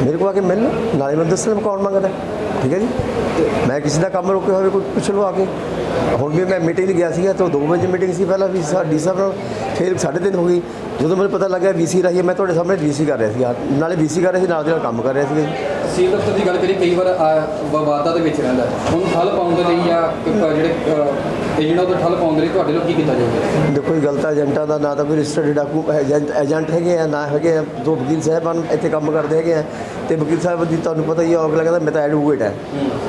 ਮੇਰੇ ਕੋਲ ਆ ਕੇ ਮਿਲਣ ਨਾਲੇ ਮੈਨੂੰ ਦੱਸਣ ਮੈਂ ਕੌਣ ਮੰਗਦਾ ਠੀਕ ਹੈ ਜੀ ਮੈਂ ਕਿਸੇ ਦਾ ਕੰਮ ਰੋਕਿਆ ਹੋਵੇ ਕੋਈ ਪੁੱਛ ਲਓ ਆ ਕੇ ਹੁਣ ਵੀ ਮੈਂ ਮੀਟਿੰਗ ਗਿਆ ਸੀਗਾ ਤਾਂ 2 ਵਜੇ ਮੀਟਿੰਗ ਸੀ ਪਹਿਲਾਂ ਵੀ ਸਾਡੀ ਸਾਹਿਬ ਨਾਲ ਫਿਰ 3:30 ਹੋ ਗਈ ਜਦੋਂ ਮੈਨੂੰ ਪਤਾ ਲੱਗਿਆ ਵੀਸੀ ਰਹੀ ਮੈਂ ਤੁਹਾਡੇ ਸਾਹਮਣੇ ਵੀਸੀ ਕਰ ਰਿਹਾ ਸੀ ਨਾਲੇ ਵੀਸੀ ਕਰ ਰਿਹਾ ਸੀ ਨਾਲ ਦੇ ਨਾਲ ਕੰਮ ਕਰ ਰਿਹਾ ਸੀਗਾ ਜੀ ਤਹਿਸੀਲ ਦਫ਼ਤਰ ਦੀ ਗੱਲ ਕਰੀ ਕਈ ਵਾਰ ਵਿਵਾਦਾਂ ਦੇ ਵਿੱਚ ਰਹਿੰਦਾ ਹੈ। ਉਹਨੂੰ ਠੱਲ ਪਾਉਣ ਦੇ ਲਈ ਜਾਂ ਜਿਹੜੇ ਏਜੰਟਾਂ ਤੋਂ ਠੱਲ ਪਾਉਣ ਦੇ ਲਈ ਤੁਹਾਡੇ ਲੋਕ ਕੀ ਕੀਤਾ ਜਾਊਗਾ? ਦੇਖੋ ਇਹ ਗਲਤ ਏਜੰਟਾਂ ਦਾ ਨਾ ਤਾਂ ਕੋਈ ਰਜਿਸਟਰਡ ਡਾਕੂ ਏਜੰਟ ਏਜੰਟ ਹੈਗੇ ਆ ਨਾ ਹੈਗੇ ਆ। ਦੋ ਵਕੀਲ ਸਾਹਿਬਾਨ ਇੱਥੇ ਕੰਮ ਕਰਦੇ ਹੈਗੇ ਆ। ਤੇ ਵਕੀਲ ਸਾਹਿਬ ਦੀ ਤੁਹਾਨੂੰ ਪਤਾ ਹੀ ਆ ਅਗਲਾ ਕਹਿੰਦਾ ਮੈਂ ਤਾਂ ਐਡਵੋਕੇਟ ਹੈ।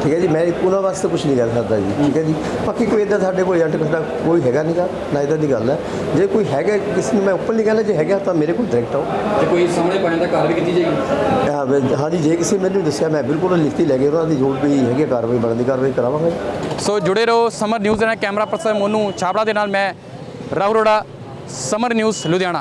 ਠੀਕ ਹੈ ਜੀ ਮੈਂ ਉਹਨਾਂ ਵਾਸਤੇ ਕੁਝ ਨਹੀਂ ਕਰ ਸਕਦਾ ਜੀ ਠੀਕ ਹੈ ਜੀ। ਬਾਕੀ ਕੋਈ ਇਦਾਂ ਸਾਡੇ ਕੋਲ ਏਜੰਟ ਸਾਡਾ ਕੋਈ ਹੈਗਾ ਨਹੀਂਗਾ ਨਾ ਇਦਾਂ ਦੀ ਗੱਲ ਹੈ। ਜੇ ਕੋਈ ਹੈਗਾ ਕਿਸੇ ਨੂੰ ਮੈਂ ਉੱਪਰ ਨਹੀਂ ਕਹਿੰਦਾ ਜੇ ਹੈਗਾ ਤਾਂ ਮੇਰੇ ਕੋਲ ਡਾਇਰੈਕਟ ਆਓ। ਜੇ ਕੋਈ ਸਾਹਮਣੇ ਪਾਣ ਦਾ ਕਾਰਵਾਈ ਕੀਤੀ ਜਾਏਗੀ? ਹਾਂ, ਹਾਂਜੀ ਜੇ ਕਿਸੇ ਮੈਨੂੰ ਦੱਸਿਆ, ਮੈਂ ਬਿਲਕੁਲ ਲਿਖਤੀ ਲੈ ਕੇ ਉਹਨਾਂ ਦੀ ਜੋ ਵੀ ਹੈਗੀ ਕਾਰਵਾਈ ਬਣਦੀ ਕਾਰਵਾਈ ਕਰਾਵਾਂਗੇ। ਸੋ ਜੁੜੇ ਰਹੋ ਸਮਰ ਨਿਊਜ਼ ਦੇ ਨਾਲ, ਕੈਮਰਾ ਪਰਸਨ ਮੋਨੂ ਛਾਬੜਾ ਦੇ ਨਾਲ, ਮੈਂ ਰਾਹੁਲ ਰੋੜਾ ਸਮਰ ਨਿਊਜ਼ ਲੁਧਿਆਣਾ।